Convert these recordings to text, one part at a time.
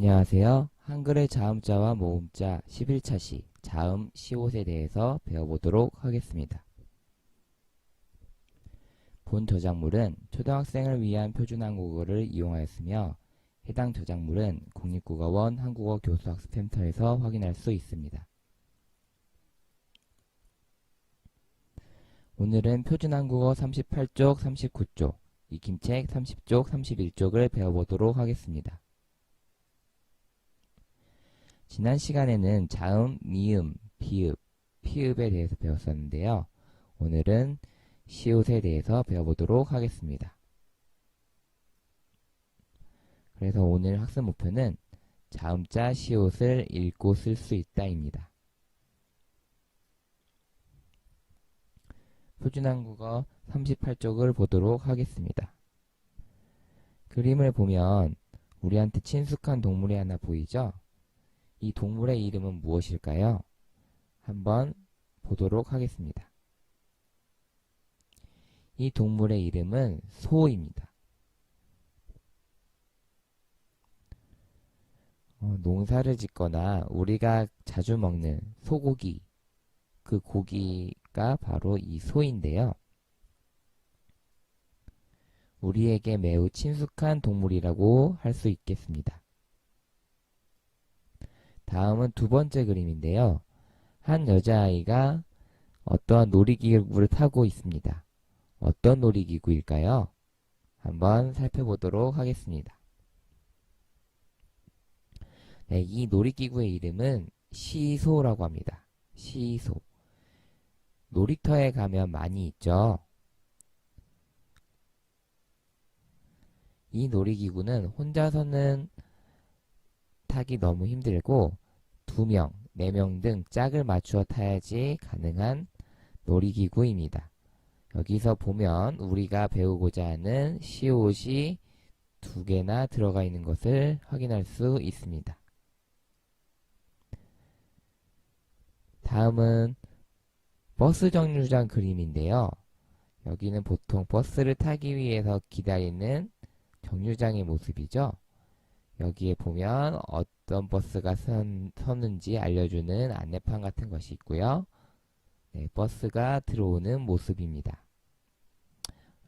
안녕하세요. 한글의 자음자와 모음자 11차 시 자음 시옷에 대해서 배워보도록 하겠습니다. 본 저작물은 초등학생을 위한 표준 한국어를 이용하였으며 해당 저작물은 국립국어원 한국어 교수학습센터에서 확인할 수 있습니다. 오늘은 표준 한국어 38쪽, 39쪽, 익힘책 30쪽, 31쪽을 배워보도록 하겠습니다. 지난 시간에는 자음, 미음, 비읍, 피읍에 대해서 배웠었는데요. 오늘은 시옷에 대해서 배워보도록 하겠습니다. 그래서 오늘 학습 목표는 자음자 시옷을 읽고 쓸 수 있다입니다. 표준한국어 38쪽을 보도록 하겠습니다. 그림을 보면 우리한테 친숙한 동물이 하나 보이죠? 이 동물의 이름은 무엇일까요? 한번 보도록 하겠습니다. 이 동물의 이름은 소입니다. 어, 농사를 짓거나 우리가 자주 먹는 소고기, 그 고기가 바로 이 소인데요. 우리에게 매우 친숙한 동물이라고 할 수 있겠습니다. 다음은 두 번째 그림인데요. 한 여자아이가 어떠한 놀이기구를 타고 있습니다. 어떤 놀이기구일까요? 한번 살펴보도록 하겠습니다. 네, 이 놀이기구의 이름은 시소라고 합니다. 시소. 놀이터에 가면 많이 있죠. 이 놀이기구는 혼자서는 타기 너무 힘들고 두 명, 네명등 짝을 맞추어 타야지 가능한 놀이기구입니다. 여기서 보면 우리가 배우고자 하는 시옷이 두 개나 들어가 있는 것을 확인할 수 있습니다. 다음은 버스 정류장 그림인데요. 여기는 보통 버스를 타기 위해서 기다리는 정류장의 모습이죠. 여기에 보면 어떤 버스가 선, 서는지 알려주는 안내판 같은 것이 있고요. 네, 버스가 들어오는 모습입니다.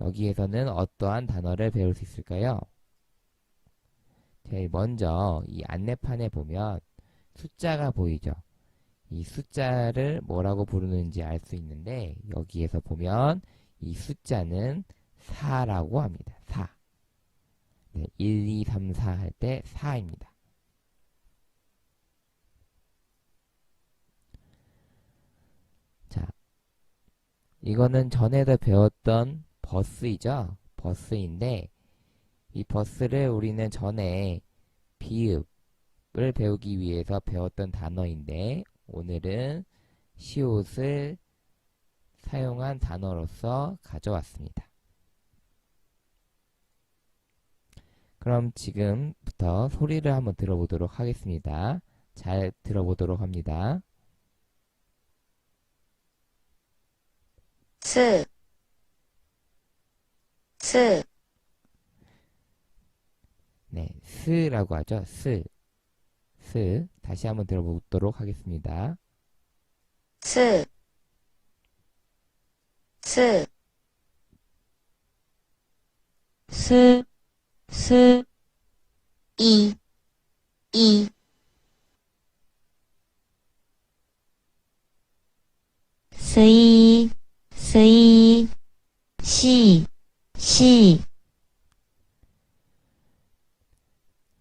여기에서는 어떠한 단어를 배울 수 있을까요? 제일 먼저 이 안내판에 보면 숫자가 보이죠? 이 숫자를 뭐라고 부르는지 알 수 있는데 여기에서 보면 이 숫자는 4라고 합니다. 4. 네, 1, 2, 3, 4 할 때 4입니다. 자, 이거는 전에도 배웠던 버스이죠? 버스인데 이 버스를 우리는 전에 비읍을 배우기 위해서 배웠던 단어인데 오늘은 시옷을 사용한 단어로서 가져왔습니다. 그럼 지금부터 소리를 한번 들어보도록 하겠습니다. 잘 들어보도록 합니다. 스, 스, 네, 스라고 하죠. 스, 스. 다시 한번 들어보도록 하겠습니다. 스, 스, 스, 스, 이, 이, 스이, 스이, 시, 시,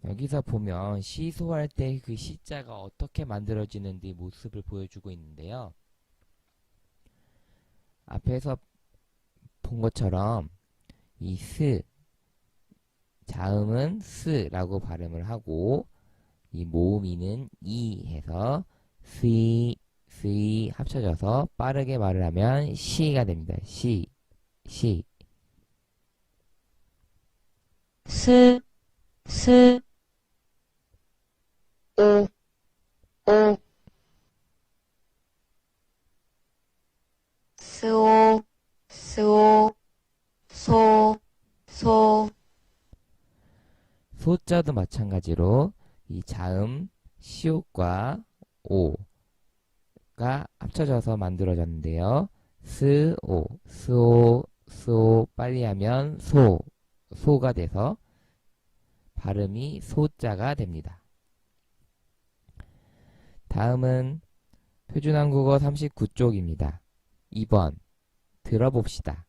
여기서 보면 시소할 때 그 시자가 어떻게 만들어지는지 모습을 보여주고 있는데요. 앞에서 본 것처럼 이 스, 자음은 스라고 발음을 하고 이 모음이는 이 해서 스이, 스이 합쳐져서 빠르게 말을 하면 시가 됩니다. 시, 시. 스, 스, 오, 오, 스오, 스오, 소, 소, 소자도 마찬가지로 이 자음 시옷과 오가 합쳐져서 만들어졌는데요. 스오, 스오, 스오 빨리 하면 소, 소가 돼서 발음이 소자가 됩니다. 다음은 표준한국어 39쪽입니다. 2번 들어봅시다.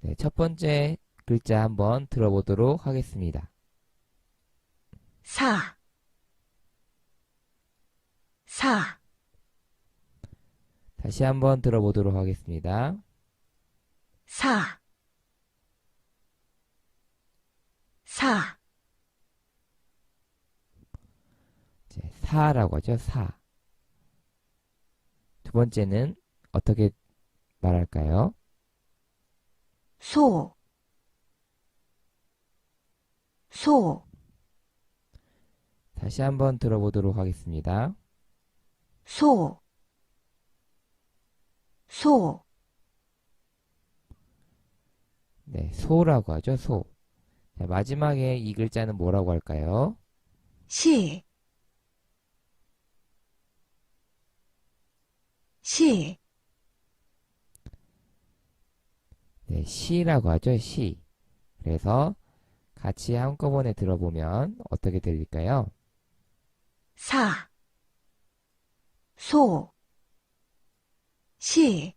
네, 첫 번째 글자 한번 들어보도록 하겠습니다. 사, 사, 다시 한번 들어보도록 하겠습니다. 사, 사, 이제 사라고 하죠. 사. 두 번째는 어떻게 말할까요? 소, 소, 다시 한번 들어보도록 하겠습니다. 소, 소, 네, 소라고 하죠. 소. 자, 마지막에 이 글자는 뭐라고 할까요? 시, 시, 네, 시라고 하죠. 시. 그래서 같이 한꺼번에 들어보면 어떻게 들릴까요? 사, 소, 시,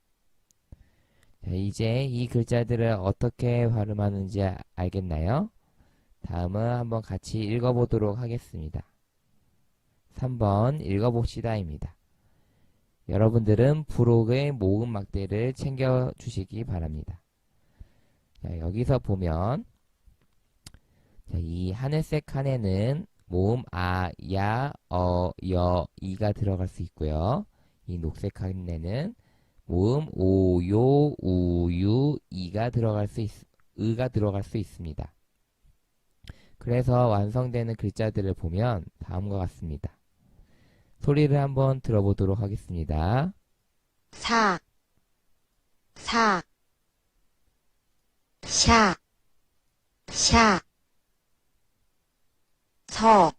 자, 이제 이 글자들을 어떻게 발음하는지 아- 알겠나요? 다음은 한번 같이 읽어보도록 하겠습니다. 3번 읽어봅시다입니다. 여러분들은 부록의 모음 막대를 챙겨주시기 바랍니다. 자, 여기서 보면 자, 이 하늘색 칸에는 모음 아, 야, 어, 여, 이가 들어갈 수 있고요. 이 녹색 칸에는 모음 오, 요, 우, 유, 이가 들어갈 수 있, 의가 들어갈 수 있습니다. 그래서 완성되는 글자들을 보면 다음과 같습니다. 소리를 한번 들어보도록 하겠습니다. 사, 사, 샤, 샤, 서,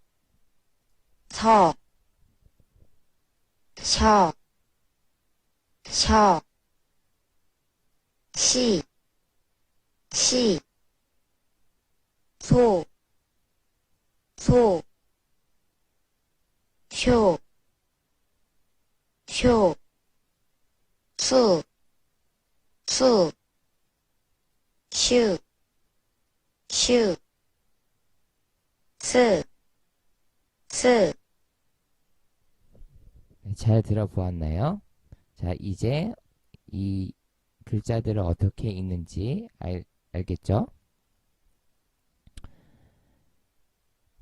서, 셔, 셔, 시, 시, 소, 소, 쇼, 쇼, 수, 수, 슈, 슈, 스, 스, 네, 잘 들어보았나요? 자, 이제 이 글자들을 어떻게 읽는지 알, 알겠죠?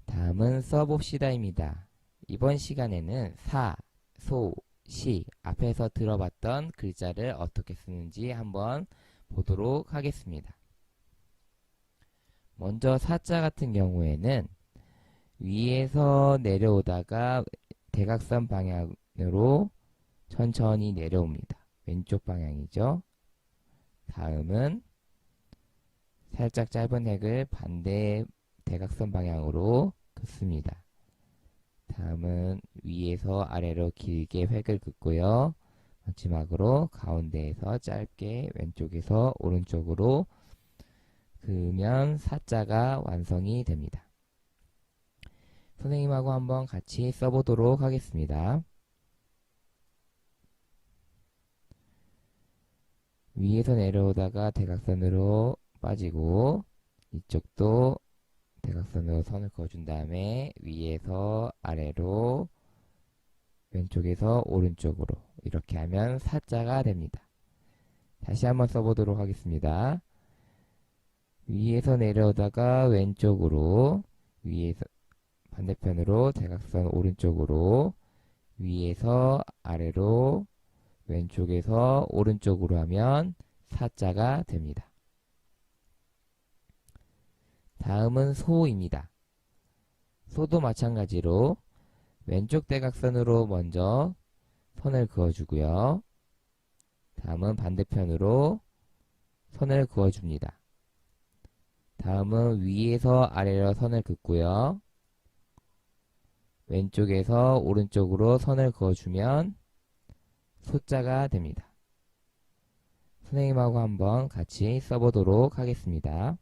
다음은 써봅시다입니다. 이번 시간에는 사, 소, 시 앞에서 들어봤던 글자를 어떻게 쓰는지 한번 보도록 하겠습니다. 먼저 사자 같은 경우에는 위에서 내려오다가 대각선 방향으로 천천히 내려옵니다. 왼쪽 방향이죠. 다음은 살짝 짧은 핵을 반대 대각선 방향으로 긋습니다. 다음은 위에서 아래로 길게 획을 긋고요. 마지막으로 가운데에서 짧게 왼쪽에서 오른쪽으로 그으면 사자가 완성이 됩니다. 선생님하고 한번 같이 써보도록 하겠습니다. 위에서 내려오다가 대각선으로 빠지고 이쪽도 대각선으로 선을 그어준 다음에 위에서 아래로 왼쪽에서 오른쪽으로 이렇게 하면 사자가 됩니다. 다시 한번 써보도록 하겠습니다. 위에서 내려오다가 왼쪽으로 위에서 반대편으로 대각선 오른쪽으로 위에서 아래로 왼쪽에서 오른쪽으로 하면 사자가 됩니다. 다음은 소입니다. 소도 마찬가지로 왼쪽 대각선으로 먼저 선을 그어주고요. 다음은 반대편으로 선을 그어줍니다. 다음은 위에서 아래로 선을 긋고요. 왼쪽에서 오른쪽으로 선을 그어주면 소자가 됩니다. 선생님하고 한번 같이 써보도록 하겠습니다.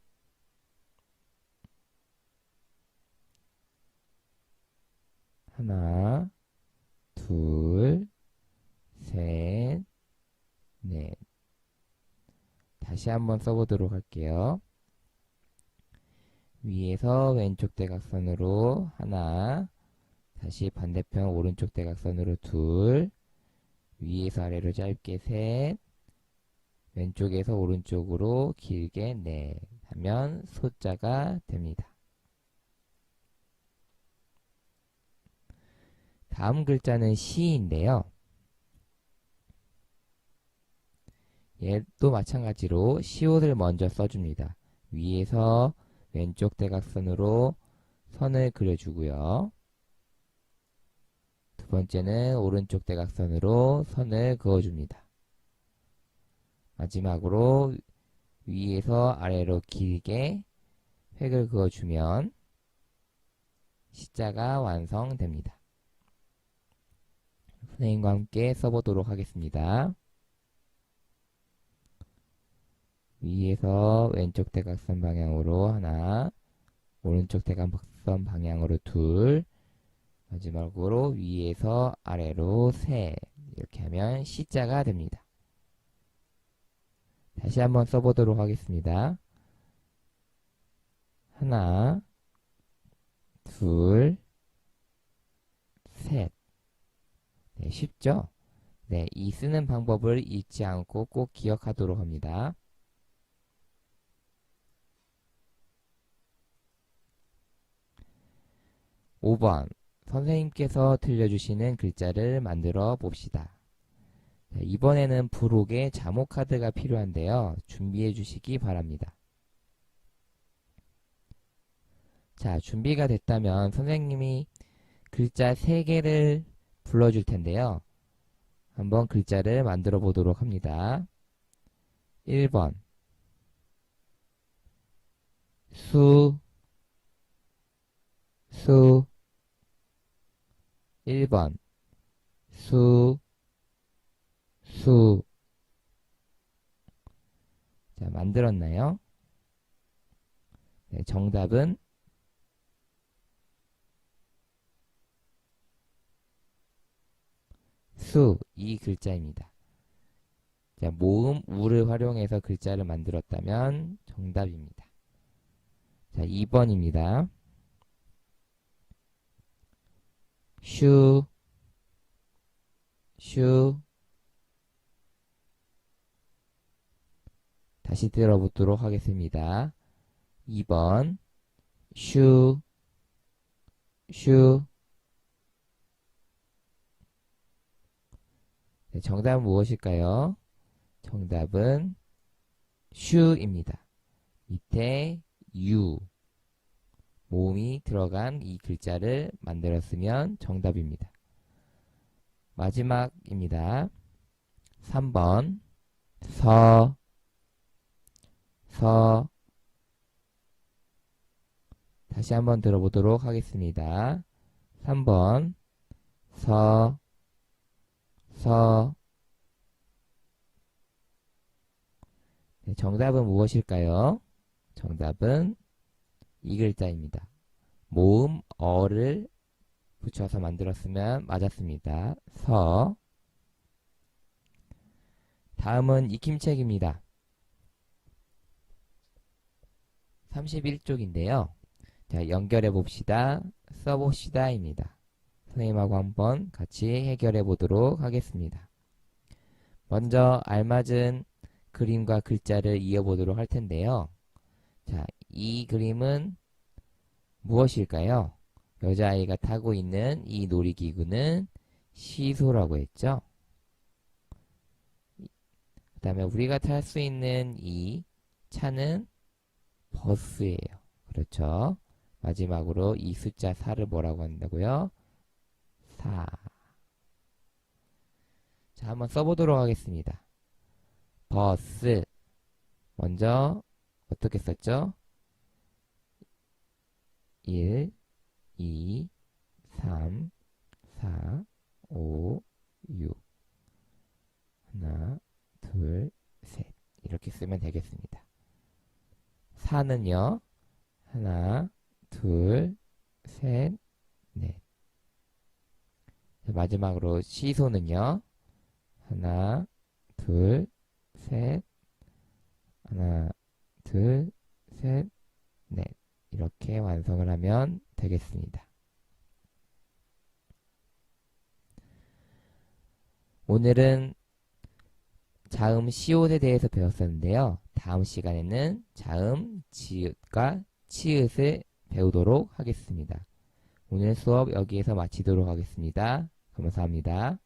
하나, 둘, 셋, 넷. 다시 한번 써보도록 할게요. 위에서 왼쪽 대각선으로 하나, 다시 반대편 오른쪽 대각선으로 둘, 위에서 아래로 짧게 셋, 왼쪽에서 오른쪽으로 길게 넷 하면 소자가 됩니다. 다음 글자는 시인데요. 얘도 마찬가지로 시옷을 먼저 써줍니다. 위에서 왼쪽 대각선으로 선을 그려주고요. 두 번째는 오른쪽 대각선으로 선을 그어줍니다. 마지막으로 위에서 아래로 길게 획을 그어주면 시자가 완성됩니다. 선생님과 함께 써보도록 하겠습니다. 위에서 왼쪽 대각선 방향으로 하나, 오른쪽 대각선 방향으로 둘, 마지막으로 위에서 아래로 셋 이렇게 하면 C자가 됩니다. 다시 한번 써보도록 하겠습니다. 하나, 둘, 셋. 네, 쉽죠? 네, 이 쓰는 방법을 잊지 않고 꼭 기억하도록 합니다. (5번) 선생님께서 들려주시는 글자를 만들어 봅시다. 자, 이번에는 부록의 자모 카드가 필요한데요. 준비해 주시기 바랍니다. 자, 준비가 됐다면 선생님이 글자 3개를 불러줄 텐데요. 한번 글자를 만들어 보도록 합니다. 1번 수, 수 1번 수, 수. 자, 만들었나요? 네, 정답은 수, 이 글자입니다. 자, 모음, 우를 활용해서 글자를 만들었다면 정답입니다. 자, 2번입니다. 슈, 슈. 다시 들어보도록 하겠습니다. 2번, 슈, 슈. 네, 정답은 무엇일까요? 정답은 슈입니다. 밑에 유, 모음이 들어간 이 글자를 만들었으면 정답입니다. 마지막입니다. 3번 서, 서 다시 한번 들어보도록 하겠습니다. 3번 서, 서 네, 정답은 무엇일까요? 정답은 이 글자입니다. 모음 어를 붙여서 만들었으면 맞았습니다. 서 다음은 익힘책입니다. 31쪽인데요. 자, 연결해 봅시다. 써봅시다 입니다. 선생님하고 한번 같이 해결해 보도록 하겠습니다. 먼저 알맞은 그림과 글자를 이어보도록 할 텐데요. 자, 이 그림은 무엇일까요? 여자아이가 타고 있는 이 놀이기구는 시소라고 했죠? 그 다음에 우리가 탈 수 있는 이 차는 버스예요. 그렇죠? 마지막으로 이 숫자 4를 뭐라고 한다고요? 4. 자, 한번 써보도록 하겠습니다. 버스. 먼저 어떻게 썼죠? 1, 2, 3, 3, 4, 5, 6. 하나, 둘, 셋. 이렇게 쓰면 되겠습니다. 4는요, 하나, 둘, 셋, 넷. 자, 마지막으로 시소는요, 하나, 둘, 셋, 하나, 둘, 셋, 넷. 이렇게 완성을 하면 되겠습니다. 오늘은 자음 시옷에 대해서 배웠었는데요. 다음 시간에는 자음 지읒과 치읒을 배우도록 하겠습니다. 오늘 수업 여기에서 마치도록 하겠습니다. 감사합니다.